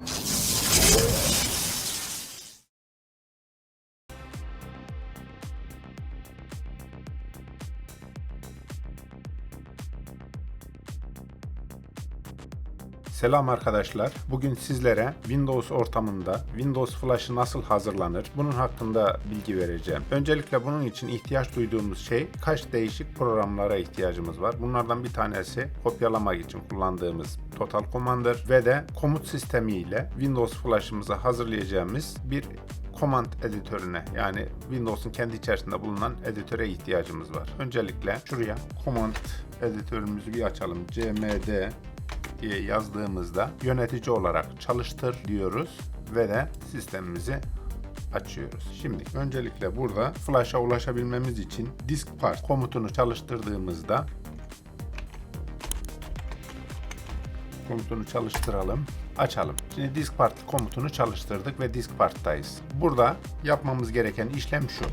you Selam arkadaşlar. Bugün sizlere Windows ortamında Windows Flash'ı nasıl hazırlanır bunun hakkında bilgi vereceğim. Öncelikle bunun için ihtiyaç duyduğumuz şey kaç değişik programlara ihtiyacımız var. Bunlardan bir tanesi kopyalamak için kullandığımız Total Commander ve de komut sistemi ile Windows Flash'ımızı hazırlayacağımız bir command editörüne yani Windows'un kendi içerisinde bulunan editöre ihtiyacımız var. Öncelikle şuraya command editörümüzü bir açalım. cmd diye yazdığımızda yönetici olarak çalıştır diyoruz ve de sistemimizi açıyoruz. Şimdi öncelikle burada Flash'a ulaşabilmemiz için disk part komutunu çalıştırdığımızda komutunu çalıştıralım. Açalım. Şimdi disk part komutunu çalıştırdık ve disk part'tayız. Burada yapmamız gereken işlem şu.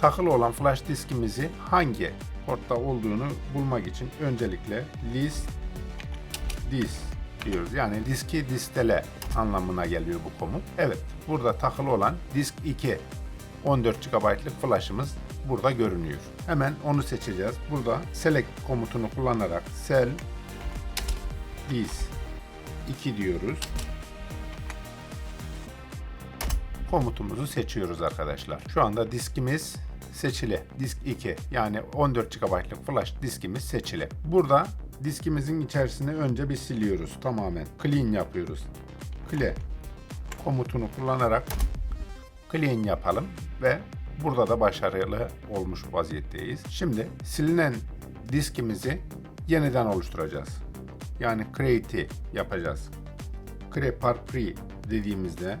Takılı olan flash diskimizi hangi portta olduğunu bulmak için öncelikle list disk diyoruz. Yani diski distele anlamına geliyor bu komut. Evet, burada takılı olan disk 2 14 GB'lık flash'ımız burada görünüyor. Hemen onu seçeceğiz. Burada select komutunu kullanarak sel disk 2 diyoruz. Komutumuzu seçiyoruz arkadaşlar. Şu anda diskimiz seçili. Disk 2 yani 14 GB'lık flash diskimiz seçili. Burada diskimizin içerisini önce bir siliyoruz tamamen. Clean yapıyoruz. Clear komutunu kullanarak clean yapalım ve burada da başarılı olmuş vaziyetteyiz. Şimdi silinen diskimizi yeniden oluşturacağız. Yani create'i yapacağız. Create par pre dediğimizde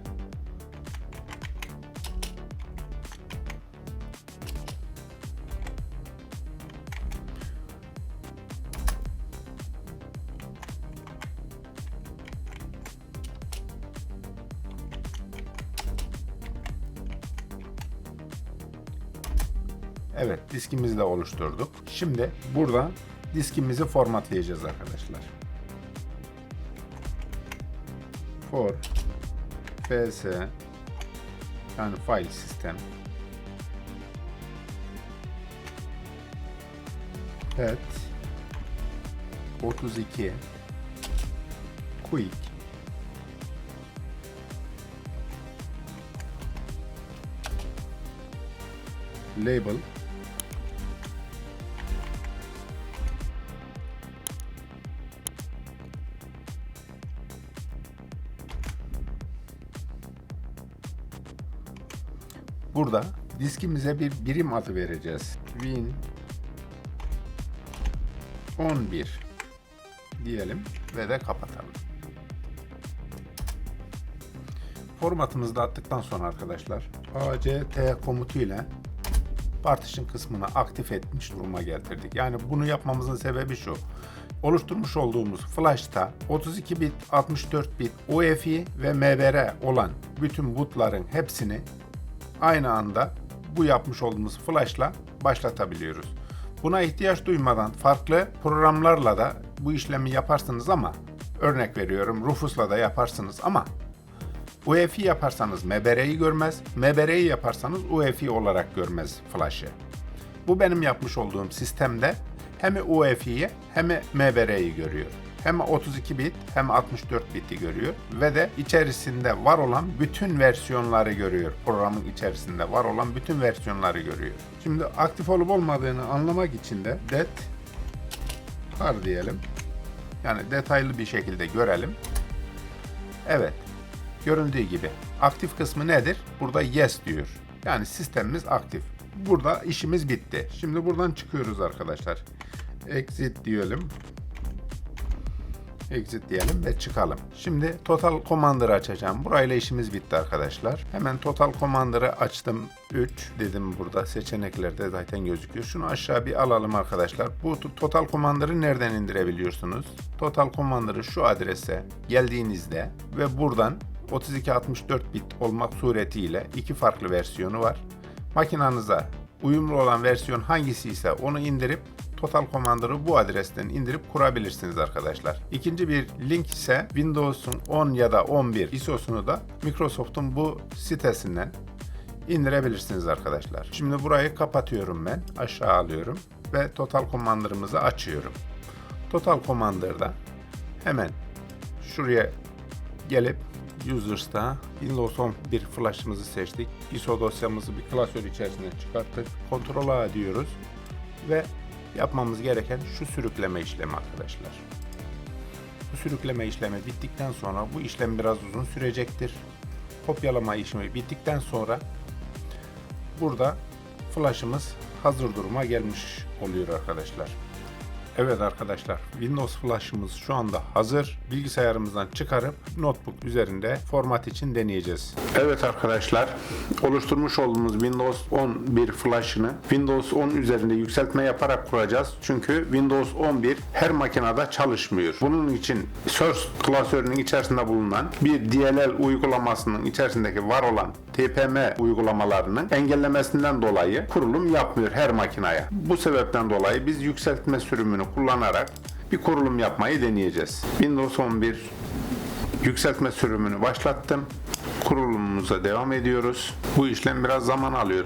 Evet, diskimizi de oluşturduk. Şimdi burada diskimizi formatlayacağız arkadaşlar. For ps yani file sistem. Pet 32 quick. Label Burada diskimize bir birim adı vereceğiz. Win 11 diyelim ve de kapatalım. Formatımızı da attıktan sonra arkadaşlar ACT komutu ile partition kısmını aktif etmiş duruma getirdik. Yani bunu yapmamızın sebebi şu. Oluşturmuş olduğumuz Flash'ta 32 bit, 64 bit UEFI ve MBR olan bütün bootların hepsini aynı anda bu yapmış olduğumuz flash'la başlatabiliyoruz. Buna ihtiyaç duymadan farklı programlarla da bu işlemi yaparsınız ama örnek veriyorum Rufus'la da yaparsınız ama UEFI yaparsanız MBR'yi görmez, MBR'yi yaparsanız UEFI olarak görmez flash'ı. Bu benim yapmış olduğum sistemde hem UEFI'yi hem MBR'yi görüyor. Hem 32 bit hem 64 biti görüyor ve de içerisinde var olan bütün versiyonları görüyor. Programın içerisinde var olan bütün versiyonları görüyor. Şimdi aktif olup olmadığını anlamak için de det var diyelim. Yani detaylı bir şekilde görelim. Evet. Göründüğü gibi. Aktif kısmı nedir? Burada yes diyor. Yani sistemimiz aktif. Burada işimiz bitti. Şimdi buradan çıkıyoruz arkadaşlar. Exit diyelim. Exit diyelim ve çıkalım. Şimdi Total Commander'ı açacağım. Burayla işimiz bitti arkadaşlar. Hemen Total Commander'ı açtım. 3 dedim burada. Seçeneklerde zaten gözüküyor. Şunu aşağı bir alalım arkadaşlar. Bu Total Commander'ı nereden indirebiliyorsunuz? Total Commander'ı şu adrese geldiğinizde ve buradan 3264 bit olmak suretiyle iki farklı versiyonu var. Makinanıza uyumlu olan versiyon hangisi ise onu indirip Total Commander'ı bu adresten indirip kurabilirsiniz arkadaşlar. İkinci bir link ise Windows'un 10 ya da 11 ISO'sunu da Microsoft'un bu sitesinden indirebilirsiniz arkadaşlar. Şimdi burayı kapatıyorum ben. Aşağı alıyorum ve Total Commander'ımızı açıyorum. Total Commander'da hemen şuraya gelip Users'ta Windows 11 flash'ımızı seçtik. ISO dosyamızı bir klasör içerisine çıkarttık. Ctrl A diyoruz ve yapmamız gereken şu sürükleme işlemi arkadaşlar. Bu sürükleme işlemi bittikten sonra bu işlem biraz uzun sürecektir. Kopyalama işlemi bittikten sonra burada flash'ımız hazır duruma gelmiş oluyor arkadaşlar. Evet arkadaşlar Windows Flash'ımız şu anda hazır. Bilgisayarımızdan çıkarıp notebook üzerinde format için deneyeceğiz. Evet arkadaşlar oluşturmuş olduğumuz Windows 11 Flash'ını Windows 10 üzerinde yükseltme yaparak kuracağız. Çünkü Windows 11 her makinede çalışmıyor. Bunun için Source klasörünün içerisinde bulunan bir DLL uygulamasının içerisindeki var olan TPM uygulamalarının engellemesinden dolayı kurulum yapmıyor her makineye. Bu sebepten dolayı biz yükseltme sürümünü kullanarak bir kurulum yapmayı deneyeceğiz. Windows 11 yükseltme sürümünü başlattım. Kurulumumuza devam ediyoruz. Bu işlem biraz zaman alıyor.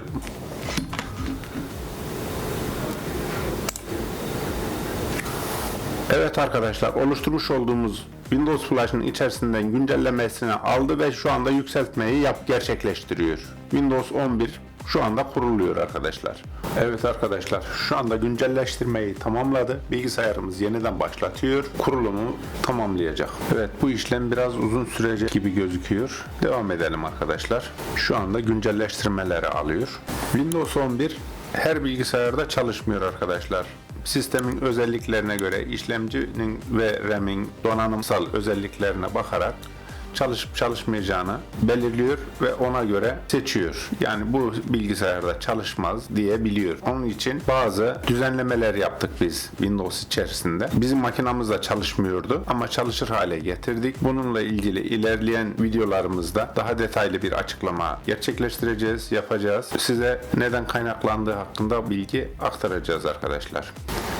Evet arkadaşlar oluşturmuş olduğumuz Windows Flash'ın içerisinden güncellemesini aldı ve şu anda yükseltmeyi yap gerçekleştiriyor. Windows 11 şu anda kuruluyor arkadaşlar. Evet arkadaşlar şu anda güncelleştirmeyi tamamladı. Bilgisayarımız yeniden başlatıyor. Kurulumu tamamlayacak. Evet bu işlem biraz uzun sürecek gibi gözüküyor. Devam edelim arkadaşlar. Şu anda güncelleştirmeleri alıyor. Windows 11 her bilgisayarda çalışmıyor arkadaşlar sistemin özelliklerine göre işlemcinin ve RAM'in donanımsal özelliklerine bakarak çalışıp çalışmayacağını belirliyor ve ona göre seçiyor. Yani bu bilgisayarda çalışmaz diyebiliyor. Onun için bazı düzenlemeler yaptık biz Windows içerisinde. Bizim makinamız da çalışmıyordu ama çalışır hale getirdik. Bununla ilgili ilerleyen videolarımızda daha detaylı bir açıklama gerçekleştireceğiz, yapacağız. Size neden kaynaklandığı hakkında bilgi aktaracağız arkadaşlar.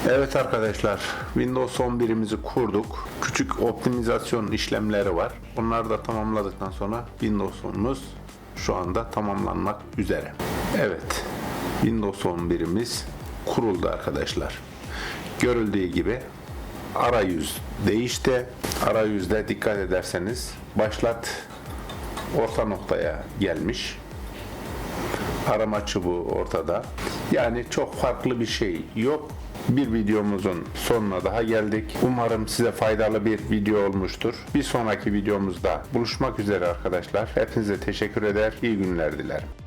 Evet arkadaşlar Windows 11'imizi kurduk. Küçük optimizasyon işlemleri var. Onları da tamamladıktan sonra Windows 10'umuz şu anda tamamlanmak üzere. Evet Windows 11'imiz kuruldu arkadaşlar. Görüldüğü gibi arayüz değişti. Arayüzde dikkat ederseniz başlat orta noktaya gelmiş arama çubuğu ortada. Yani çok farklı bir şey yok. Bir videomuzun sonuna daha geldik. Umarım size faydalı bir video olmuştur. Bir sonraki videomuzda buluşmak üzere arkadaşlar. Hepinize teşekkür eder. İyi günler dilerim.